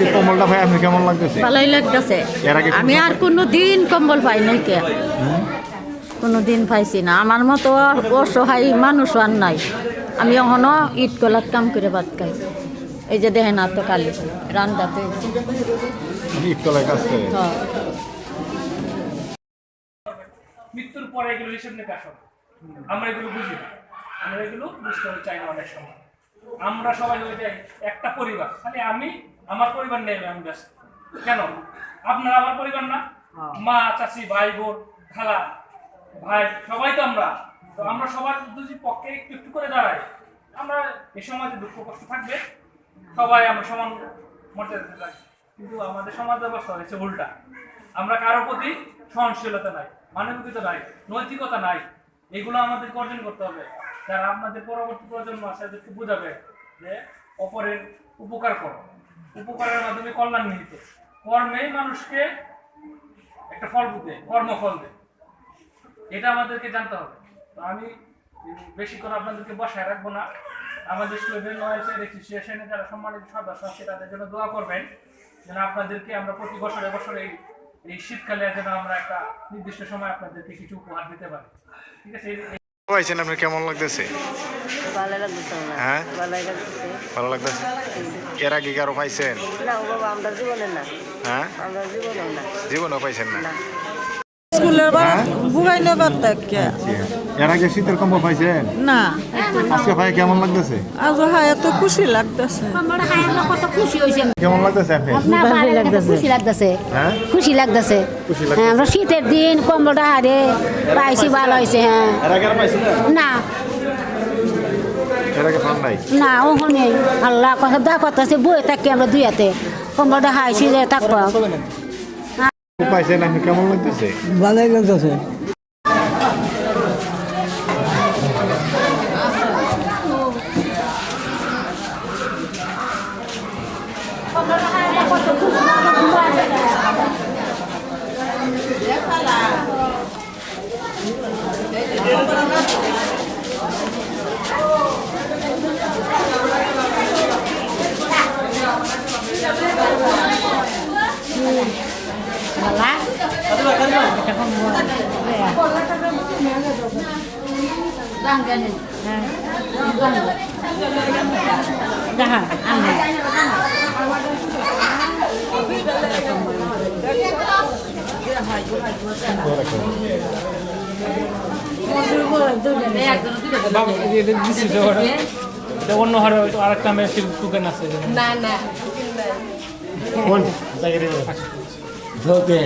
আজকে কম্বলটা ভাই আপনি কেমন লাগতেছে? ভালোই লাগতেছে। আমি আর কোনো দিন কম্বল পাই নাই কে। কোনো দিন পাইছি না। আমার মতো অসহায় মানুষ আর নাই। আমি এখনও ঈদ গলাত কাম করে ভাত খাই। এই যে দেখেন আর তো কালি। রান্দাতে ইটকলায় কাজ করে। হ্যাঁ। মৃত্যুর পরে এগুলো হিসেব নিকাশ হবে আমরা এগুলো বুঝি না। আমরা এগুলো বুঝতে চাই না অনেক সময়। আমরা সবাই হয়ে যাই একটা পরিবার। খালি আমি আমার পরিবার নেই আমি ব্যস্ত। কেন? আপনারা আমার পরিবার না? মা চাচি ভাই বোন খালা ভাই সবাই তো আমরা। তো আমরা সবার দুটি পক্ষে একটু একটু করে দাঁড়াই। আমরা এই সমাজে দুঃখ কষ্ট থাকবে। সবাই আমরা সমান মর্যাদাতে থাকি। কিন্তু আমাদের সমাজ ব্যবস্থা হয়েছে উল্টা। আমরা কারোর প্রতি সহনশীলতা নাই মানবিকতা নাই নৈতিকতা নাই। এগুলো আমাদেরকে অর্জন করতে হবে। যারা আপনাদের পরবর্তী প্রজন্ম আছে তাদেরকে বোঝাবে যে অপরের উপকার করো। উপকারের মাধ্যমে কল্যাণ নিহিত কর্মেই মানুষকে একটা ফল দেয়, কর্মফল দেয়। এটা আমাদেরকে জানতে হবে। তো আমি বেশিক্ষণ আপনাদেরকে বসায় রাখব না। আমাদের স্টুডেন্ট রয়েছে রেজিস্ট্রেশনে যারা সম্মানিত সদস্য আছে, তাদের জন্য দোয়া করবেন। যেন আপনাদেরকে আমরা প্রতি বছরে বছরে এই এই শীতকালে যেন আমরা একটা নির্দিষ্ট সময় আপনাদেরকে কিছু উপহার দিতে পারি। ঠিক আছে? পাইছেন আপনি কেমন লাগতেছে? ভালো লাগতেছে হ্যাঁ? ভালো লাগতেছে। এর আগে কারও পাইছেন? না ও বাবা আমরা জীবনে না। হ্যাঁ? আমরা জীবনে না। জীবনও পাইছেন না? এর আগে শীতের কম্বল পাইছেন? না। আজকে ভাই কেমন লাগতেছে? আজ হ্যাঁ এত খুশি লাগতেছে। আমরা কত খুশি হয়েছে। কেমন লাগতেছে আপনি? ভালো লাগতেছে। খুশি লাগতেছে। হ্যাঁ? খুশি লাগতেছে। খুশি লাগতেছে। হ্যাঁ আমরা শীতের দিন কম্বলটা হারে পাইছি ভালো হয়েছে হ্যাঁ। এর আগে আর না। এর আগে পান নাই? না ওখানে আল্লাহ কথা দা কথা আছে বয়ে থাকি আমরা দুইয়াতে কম্বলটা হাইছি যে থাকব। পাইছেন আপনি কেমন লাগতেছে? ভালোই লাগতেছে। বাবা, এটা দিছি তো ওটা। এটা অন্য হারে হয়তো আরেকটা মেশিন টুকেন আছে কোন ধোকে